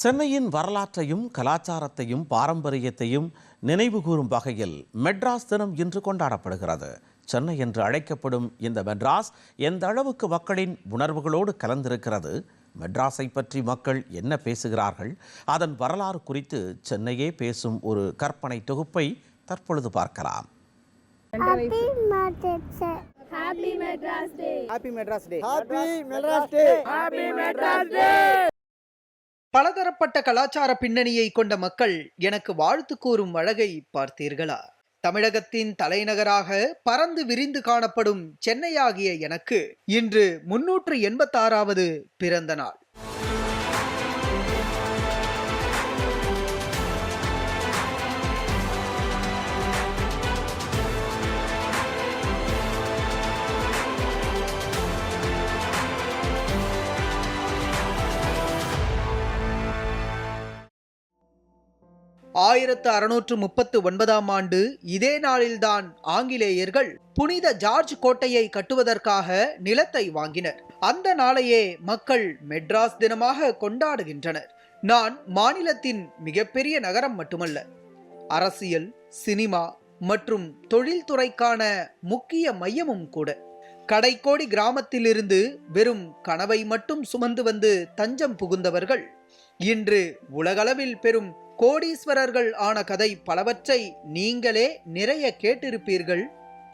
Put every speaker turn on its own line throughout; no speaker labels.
சென்னையின் வரலாற்றையும் கலாச்சாரத்தையும் பாரம்பரியத்தையும் நினைவுகூரும் வகையில் மெட்ராஸ் தினம் இன்று கொண்டாடப்படுகிறது சென்னை என்று அழைக்கப்படும் இந்த மெட்ராஸ் எந்த அளவுக்கு மக்களின் உணர்வுகளோடு கலந்திருக்கிறது மெட்ராஸை பற்றி மக்கள் என்ன பேசுகிறார்கள் அதன் வரலாறு குறித்து சென்னையே பேசும் ஒரு கற்பனை தொகுப்பை தற்பொழுது பார்க்கலாம்
Happy Mother's Day.
Happy Madras Day.
Happy Madras Day.
Happy Madras Day.
பலதரப்பட்ட கலாச்சார பின்னணியை கொண்ட மக்கள் எனக்கு வாழ்த்து கூறும் அழகை பார்த்தீர்களா? தமிழகத்தின் தலைநகராக பறந்து விரிந்து காணப்படும் சென்னையாகிய எனக்கு இன்று முன்னூற்று எண்பத்தாறாவது பிறந்த நாள் ஆயிரத்து அறுநூற்று முப்பத்து ஒன்பதாம் ஆண்டு இதே நாளில்தான் ஆங்கிலேயர்கள் புனித ஜார்ஜ் கோட்டையை கட்டுவதற்காக நிலத்தை வாங்கினர். அந்த நாளையே மக்கள் மெட்ராஸ் தினமாக கொண்டாடுகின்றனர். நான் மாநிலத்தின் மிகப்பெரிய நகரம் மட்டுமல்ல அரசியல் சினிமா மற்றும் தொழில்துறைக்கான முக்கிய மையமும் கூட. கடைக்கோடி கிராமத்திலிருந்து வெறும் கனவை மட்டும் சுமந்து வந்து தஞ்சம் புகுந்தவர்கள் இன்று உலகளவில் பெரும் கோடீஸ்வரர்கள் ஆன கதை பலவற்றை நீங்களே நிறைய கேட்டிருப்பீர்கள்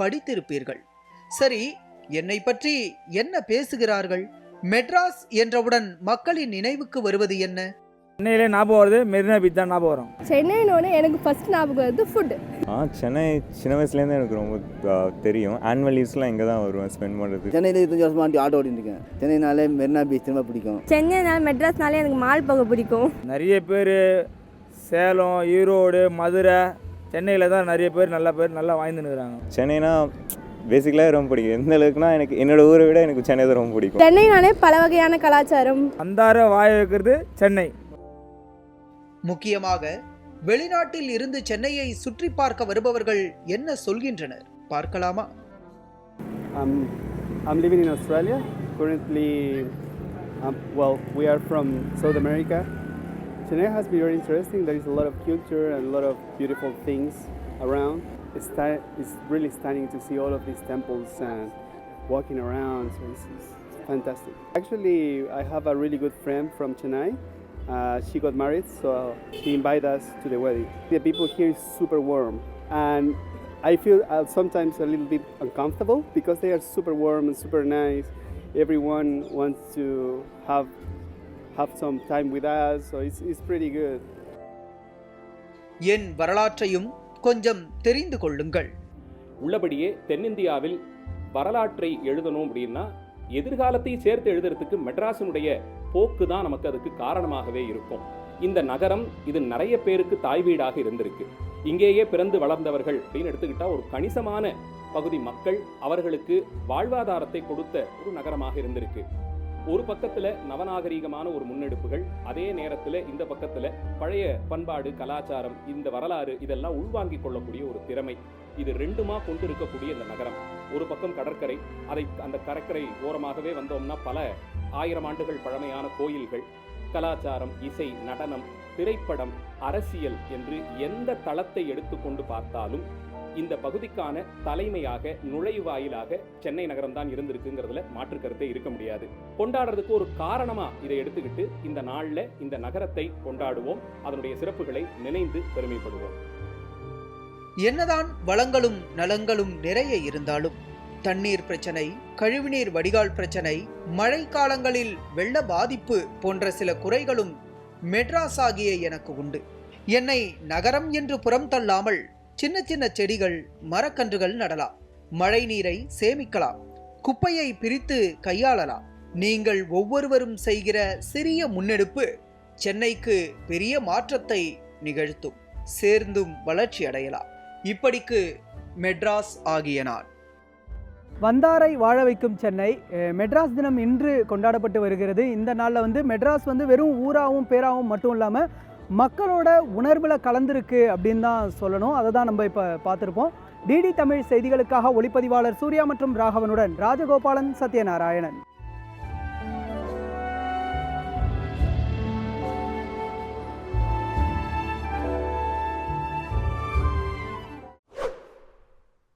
படித்திருப்பீர்கள். சரி என்னை பற்றி என்ன பேசுகிறார்கள்? மெட்ராஸ் என்றவுடன் மக்களின் நினைவுக்கு வருவது என்ன?
சென்னையிலே ஞாபகம் வருது மெரினா பீச் தான் ஞாபகம் வரும்.
சென்னைன்னு எனக்கு ஃபர்ஸ்ட் ஞாபகம் வருது ஃபுட்
ஆ சென்னை சின்ன வயசுலேருந்து எனக்கு ரொம்ப தெரியும். ஆனுவல் லீவ்ஸ்லாம் இங்கே தான் வருவேன் ஸ்பெண்ட் பண்ணுறது
சென்னையில் இருபத்தஞ்சு வருஷமா வண்டி ஆட்டோ இருக்கேன். சென்னைனாலே மெரினா பீச் திரும்ப பிடிக்கும்.
சென்னைனால மெட்ராஸ்னாலே எனக்கு மால் போக பிடிக்கும்.
நிறைய பேர் சேலம் ஈரோடு மதுரை சென்னையில் தான் நிறைய பேர் நல்ல பேர் நல்லா வாழ்ந்துன்னுக்குறாங்க
சென்னைனா பேசிக்கலாக ரொம்ப பிடிக்கும். எந்த அளவுக்குனா எனக்கு என்னோட ஊரை விட எனக்கு சென்னை தான் ரொம்ப பிடிக்கும்.
சென்னைனாலே பல வகையான கலாச்சாரம்.
அந்தார வாய வைக்கிறது சென்னை.
முக்கியமாக வெளிநாட்டில் இருந்து சென்னையை சுற்றி பார்க்க வருபவர்கள் என்ன சொல்கின்றனர்? பார்க்கலாமா?
Um, I'm living in Australia. Currently, um, well, we are from South America. Chennai has been very interesting. There is a lot of culture and a lot of beautiful things around. It's, it's really stunning to see all of these temples and walking around. So it's, it's fantastic. Actually, I have a really good friend from Chennai. Uh, she got married, so she invited us to the wedding. The people here is super warm, and I feel uh, sometimes a little bit uncomfortable because they are super warm and super nice. Everyone wants to have have some time with us, so it's, it's pretty good.
என் வரலாற்றையும் கொஞ்சம் தெரிந்து கொள்ளுங்கள்.
உள்ளபடியே தென்னிந்தியாவில் வரலாற்றை எழுதணும் அப்படின்னா எதிர்காலத்தை சேர்த்து எழுதுறதுக்கு மெட்ராஸினுடைய போக்கு தான் நமக்கு அதுக்கு காரணமாகவே இருக்கும். இந்த நகரம் இது நிறைய பேருக்கு தாய் வீடாக இருந்திருக்கு. இங்கேயே பிறந்து வளர்ந்தவர்கள் அப்படின்னு எடுத்துக்கிட்டா ஒரு கணிசமான பகுதி மக்கள் அவர்களுக்கு வாழ்வாதாரத்தை கொடுத்த ஒரு நகரமாக இருந்திருக்கு. ஒரு பக்கத்துல நவநாகரீகமான ஒரு முன்னெடுப்புகள் அதே நேரத்துல இந்த பக்கத்துல பழைய பண்பாடு கலாச்சாரம் இந்த வரலாறு இதெல்லாம் உள்வாங்கிக் கொள்ளக்கூடிய ஒரு திறமை. இது ரெண்டுமா கொண்டு இருக்கக்கூடிய இந்த நகரம். ஒரு பக்கம் கடற்கரை அதை அந்த கடற்கரை ஓரமாகவே வந்தோம்னா பல ஆயிரம் ஆண்டுகள் பழமையான கோயில்கள் கலாச்சாரம் இசை நடனம் திரைப்படம் அரசியல் என்று எந்த தளத்தை எடுத்துக்கொண்டு பார்த்தாலும் இந்த பகுதிக்கான தலைமையாக நுழைவாயிலாக சென்னை நகரம் தான் இருந்திருக்குங்கிறதுல மாற்று கருத்தை இருக்க முடியாது. கொண்டாடுறதுக்கு ஒரு காரணமா இதை எடுத்துக்கிட்டு இந்த நாள்ல இந்த நகரத்தை கொண்டாடுவோம். அதனுடைய சிறப்புகளை நினைந்து பெருமைப்படுவோம்.
என்னதான் வளங்களும் நலங்களும் நிறைய இருந்தாலும் தண்ணீர் பிரச்சனை கழிவுநீர் வடிகால் பிரச்சனை மழை காலங்களில் வெள்ள பாதிப்பு போன்ற சில குறைகளும் மெட்ராஸ் ஆகிய எனக்கு உண்டு. என்னை நகரம் என்று புறம் தள்ளாமல் சின்ன சின்ன செடிகள் மரக்கன்றுகள் நடலாம். மழை நீரை சேமிக்கலாம். குப்பையை பிரித்து கையாளலாம். நீங்கள் ஒவ்வொருவரும் செய்கிற சிறிய முன்னெடுப்பு சென்னைக்கு பெரிய மாற்றத்தை நிகழ்த்தும். சேர்ந்தும் வளர்ச்சி அடையலாம். இப்படிக்கு மெட்ராஸ் ஆகிய நான்
வந்தாரை வாழ வைக்கும் சென்னை மெட்ராஸ் தினம் இன்று கொண்டாடப்பட்டு வருகிறது. இந்த நாளில் வந்து மெட்ராஸ் வந்து வெறும் ஊராகவும் பேராகவும் மட்டும் இல்லாமல் மக்களோட உணர்வில் கலந்துருக்கு அப்படின்னு தான் சொல்லணும். அதை தான் நம்ம இப்போ பார்த்துருப்போம். டிடி தமிழ் செய்திகளுக்காக ஒளிப்பதிவாளர் சூர்யா மற்றும் ராகவனுடன் ராஜகோபாலன் சத்யநாராயணன்.